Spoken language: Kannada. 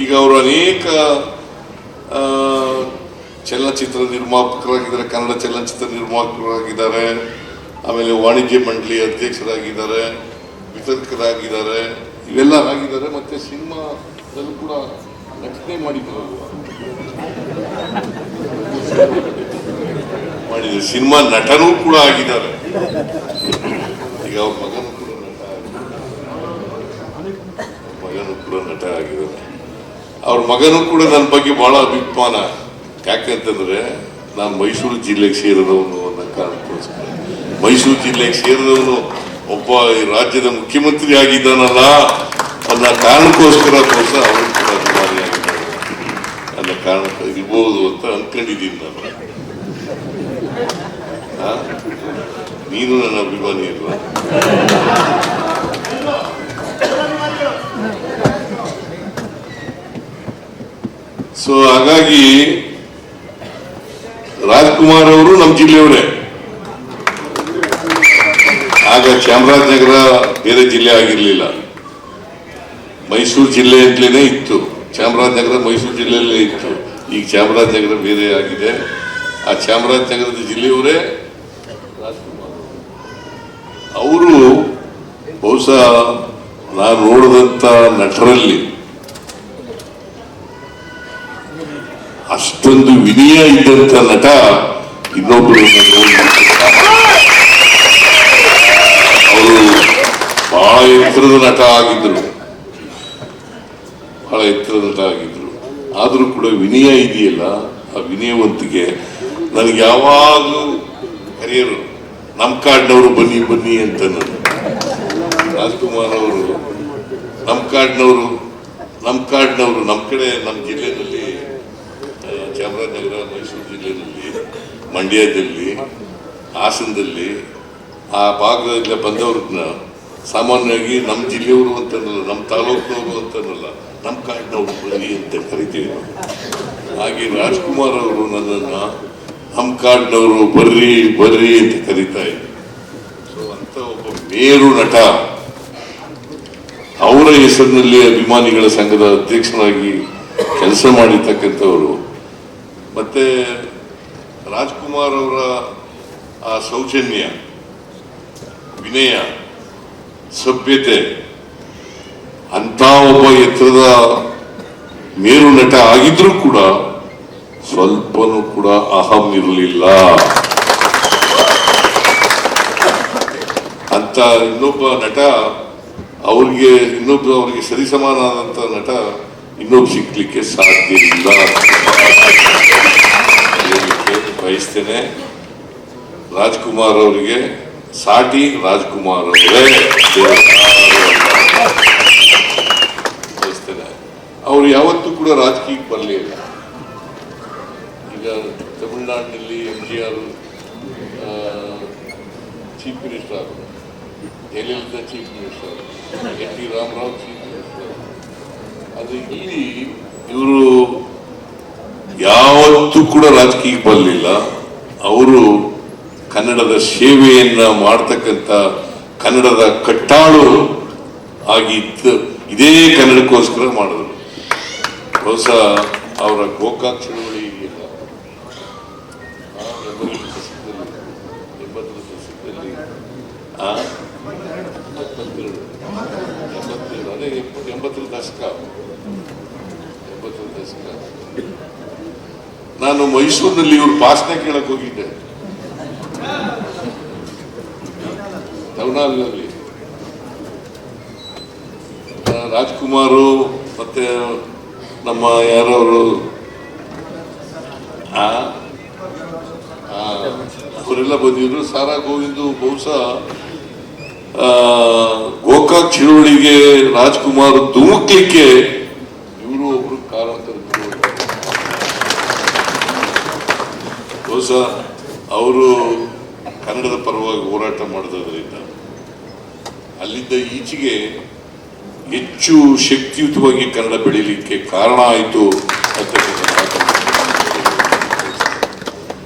ಈಗ ಅವರು ಅನೇಕ ಚಲನಚಿತ್ರ ನಿರ್ಮಾಪಕರಾಗಿದ್ದಾರೆ, ಕನ್ನಡ ಚಲನಚಿತ್ರ ನಿರ್ಮಾಪಕರಾಗಿದ್ದಾರೆ, ಆಮೇಲೆ ವಾಣಿಜ್ಯ ಮಂಡಳಿ ಅಧ್ಯಕ್ಷರಾಗಿದ್ದಾರೆ, ವಿತರ್ಕರಾಗಿದ್ದಾರೆ, ಇವೆಲ್ಲ ಆಗಿದ್ದಾರೆ, ಮತ್ತೆ ಸಿನಿಮಾದಲ್ಲೂ ಕೂಡ ನಟನೆ ಮಾಡಿದ್ರು ಮಾಡಿದ್ದಾರೆ ಸಿನಿಮಾ ನಟನೂ ಕೂಡ ಆಗಿದ್ದಾರೆ. ಈಗ ಅವ್ರ ಮಗನೂ ಕೂಡ ನಟ ಆಗಿದ್ದಾರೆ. ಮಗನೂ ಕೂಡ ನಟ ಆಗಿದ್ದಾರೆ. ಅವ್ರ ಮಗನೂ ಕೂಡ ನನ್ನ ಬಗ್ಗೆ ಬಹಳ ಅಭಿಮಾನ. ಯಾಕಂತಂದ್ರೆ ನಾನು ಮೈಸೂರು ಜಿಲ್ಲೆಗೆ ಸೇರಿದವನು ಅನ್ನೋ ಕಾರಣಕ್ಕೋಸ್ಕರ. ಮೈಸೂರು ಜಿಲ್ಲೆಗೆ ಸೇರಿದವನು ಒಬ್ಬ ಈ ರಾಜ್ಯದ ಮುಖ್ಯಮಂತ್ರಿ ಆಗಿದ್ದಾನಲ್ಲ ಅನ್ನೋ ಕಾರಣಕ್ಕೋಸ್ಕರ ಬಹುಶಃ ಅವನು ಕೂಡ ಅಭಿಮಾನಿಯಾಗಿದ್ದಾರೆ ಅನ್ನೋ ಕಾರಣ ಇರ್ಬೋದು ಅಂತ ಅನ್ಕೊಂಡಿದ್ದೀನಿ ನಾನು? ನೀನು ನನ್ನ ಅಭಿಮಾನಿ ಅಲ್ವಾ ಸೊ ಹಾಗಾಗಿ ರಾಜ್ಕುಮಾರ್ ಅವರು ನಮ್ಮ ಜಿಲ್ಲೆಯವರೇ. ಆಗ ಚಾಮರಾಜನಗರ ಬೇರೆ ಜಿಲ್ಲೆ ಆಗಿರಲಿಲ್ಲ. ಮೈಸೂರು ಜಿಲ್ಲೆ ಅಂತಲೇ ಇತ್ತು. ಚಾಮರಾಜನಗರ ಮೈಸೂರು ಜಿಲ್ಲೆಯಲ್ಲೇ ಇತ್ತು. ಈಗ ಚಾಮರಾಜನಗರ ಬೇರೆ ಆಗಿದೆ. ಆ ಚಾಮರಾಜನಗರದ ಜಿಲ್ಲೆಯವರೇ ಅವರು ಬಹುಶಃ ನಾನು ನೋಡಿದಂಥ ನಟರಲ್ಲಿ ಅಷ್ಟೊಂದು ವಿನಯ ಇದ್ದಂತ ನಟ ಇನ್ನೊಬ್ಬರು ಅವರು ಬಹಳ ಎತ್ತರದ ನಟ ಆಗಿದ್ರು. ಬಹಳ ಎತ್ತರದ ನಟ ಆಗಿದ್ರು. ಆದ್ರೂ ಕೂಡ ವಿನಯ ಇದೆಯಲ್ಲ, ಆ ವಿನಯವಂತಿಗೆ ನನಗೆ ಯಾವಾಗಲೂ ಕರೆಯರು ನಮ್ ಕಾಡಿನವರು ಬನ್ನಿ ಬನ್ನಿ ಅಂತ ನಾನು ರಾಜ್ಕುಮಾರ್ ಅವರು, ನಮ್ ಕಾಡಿನವರು ನಮ್ಮ ಕಾಡಿನವರು, ನಮ್ ಕಡೆ ನಮ್ಮ ಜಿಲ್ಲೆಯಲ್ಲಿ ಚಾಮರಾಜನಗರ ಮೈಸೂರು ಜಿಲ್ಲೆಯಲ್ಲಿ, ಮಂಡ್ಯದಲ್ಲಿ, ಹಾಸನದಲ್ಲಿ, ಆ ಭಾಗದಿಂದ ಬಂದವ್ರನ್ನ ಸಾಮಾನ್ಯವಾಗಿ ನಮ್ಮ ಜಿಲ್ಲೆಯವರು ಅಂತನಲ್ಲ, ನಮ್ಮ ತಾಲೂಕಿನವರು ಅಂತನಲ್ಲ, ನಮ್ಮ ಕಾಡಿನವರು ಬನ್ನಿ ಅಂತ ಕರಿತೀವಿ. ಹಾಗೆ ರಾಜ್ಕುಮಾರ್ ಅವರು ನನ್ನನ್ನು, ನಮ್ಮ ಕಾಡಿನವರು ಬರ್ರಿ ಬರ್ರಿ ಅಂತ ಕರೀತಾ ಇದ್ರು ಸೊ ಅಂತ ಒಬ್ಬ ಮೇರು ನಟ, ಅವರ ಹೆಸರಿನಲ್ಲಿ ಅಭಿಮಾನಿಗಳ ಸಂಘದ ಅಧ್ಯಕ್ಷನಾಗಿ ಕೆಲಸ ಮಾಡಿರ್ತಕ್ಕಂಥವರು ಮತ್ತೆ ರಾಜ್ಕುಮಾರ್ ಅವರ ಆ ಸೌಜನ್ಯ, ವಿನಯ, ಸಭ್ಯತೆ ಅಂತ ಒಬ್ಬ ಎತ್ತರದ ಮೇರು ನಟ ಆಗಿದ್ರೂ ಕೂಡ ಸ್ವಲ್ಪನೂ ಕೂಡ ಅಹಂ ಇರಲಿಲ್ಲ. ಅಂತ ಇನ್ನೊಬ್ಬ ನಟ, ಅವ್ರಿಗೆ ಇನ್ನೊಬ್ಬ ಅವರಿಗೆ ಸರಿಸಮಾನಾದಂತ ನಟ ಇನ್ನೊಬ್ಬ ಸಿಗ್ಲಿಕ್ಕೆ ಸಾಧ್ಯ ಇಲ್ಲ. ಬಯಸ್ತೇನೆ. ರಾಜ್ಕುಮಾರ್ ಅವರಿಗೆ ಸಾಟಿ, ರಾಜ್ಕುಮಾರ್ ಅವರೇ ಅವ್ರು ಯಾವತ್ತೂ ಕೂಡ ರಾಜಕೀಯಕ್ಕೆ ಬರಲಿಲ್ಲ ಈಗ ತಮಿಳುನಾಡಿನಲ್ಲಿ M G R chief minister ಆದರು. Jayalalitha chief minister N T Rama Rao chief minister ಅದು ಇಲ್ಲಿ ಇವರು ಯಾವತ್ತೂ ಕೂಡ ರಾಜಕೀಯಕ್ಕೆ ಬರಲಿಲ್ಲ. ಅವರು ಕನ್ನಡದ ಸೇವೆಯನ್ನ ಮಾಡ್ತಕ್ಕಂಥ ಕನ್ನಡದ ಕಟ್ಟಾಳು ಆಗಿತ್ತು ಇದೇ ಕನ್ನಡಕ್ಕೋಸ್ಕರ ಮಾಡಿದ್ರು. ಬಹುಶಃ ಅವರ ಗೋಕಾಕ್ ಚಳವಳಿ ಎಂಬತ್ತರ ದಶಕ. ಎಂಬತ್ತರ ದಶಕ. ನಾನು ಮೈಸೂರಿನಲ್ಲಿ ಇವರು ಭಾಷಣ ಕೇಳಕ್ ಹೋಗಿದ್ದೆ. ಟೌನಲ್ಲಿ ರಾಜ್ಕುಮಾರು ಮತ್ತೆ ನಮ್ಮ ಯಾರವರು? ಅವರೆಲ್ಲ ಬಂದಿದ್ರು. ಸಾರಾ ಗೋವಿಂದು ಬಹುಶಃ ಆ, ಗೋಕಾಕ್ ಚಿರುವಳಿಗೆ ರಾಜ್ಕುಮಾರ್ ಧುಮುಕ್ಲಿಕ್ಕೆ ಇವರು ಒಬ್ರು ಕಾರಣಕರ್ತರು ಬಹುಶಃ ಅವರು ಕನ್ನಡದ ಪರವಾಗಿ ಹೋರಾಟ ಮಾಡೋದ್ರಿಂದ ಅಲ್ಲಿಂದ ಈಚೆಗೆ ಹೆಚ್ಚು ಶಕ್ತಿಯುತವಾಗಿ ಕನ್ನಡ ಬೆಳೀಲಿಕ್ಕೆ ಕಾರಣ ಆಯಿತು ಅಂತಕ್ಕಂಥ